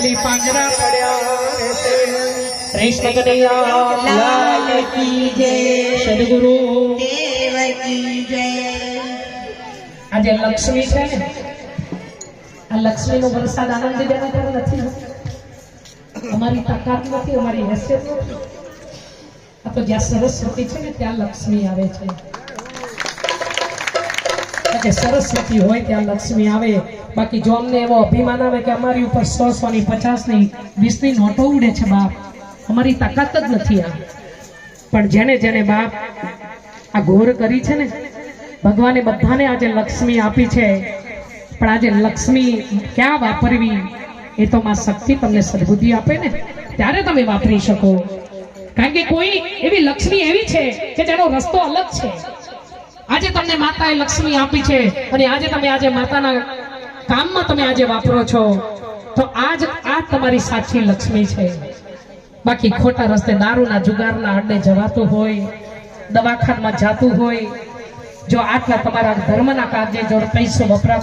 ખાલી પાંજરા પડ્યા રહેશે કૃષ્ણ કનૈયા લાલ કી જય સદગુરુ. દેવ કી જય. આજે લક્ષ્મી છે ને? આ લક્ષ્મીનો વરસાદ આનંદ પણ નથી અમારી તાકાત નથી અમારી હેસિયત નથી. આ તો જ્યાં સરસ્વતી છે ને ત્યાં લક્ષ્મી આવે છે. એટલે સરસ્વતી હોય ત્યાં લક્ષ્મી આવે. બાકી જો અમને એવો અભિમાન આવે કે અમારી ઉપર સો સો ની, પચાસની, વીસની નોટો ઉડે છે બાપ, અમારી તાકાત જ નથી આ. પણ જેને જેને બાપ આ ઘોર કરી છે ને, ભગવાને બધાને આજે લક્ષ્મી આપી છે. પણ આજે લક્ષ્મી ક્યાં વાપરવી? એ તો માં શક્તિ તમને સદબુદ્ધિ આપે ને, ત્યારે તમે વાપરી શકો. કારણ કે કોઈ એવી લક્ષ્મી એવી છે કે જેનો રસ્તો અલગ છે. આજે તમને માતાએ લક્ષ્મી આપી છે અને આજે તમે આજે માતાના કામમાં તમે આજે વાપરો છો. તો આજ આ તમારી સાચી લક્ષ્મી છે. બાકી ખોટા રસ્તે, દારૂના જુગારના આડે જવાતું હોય, દવાખાનામાં જાતું હોય, જો આટલા તમારા ધર્મના કાર્ય જો પૈસો વપરાતો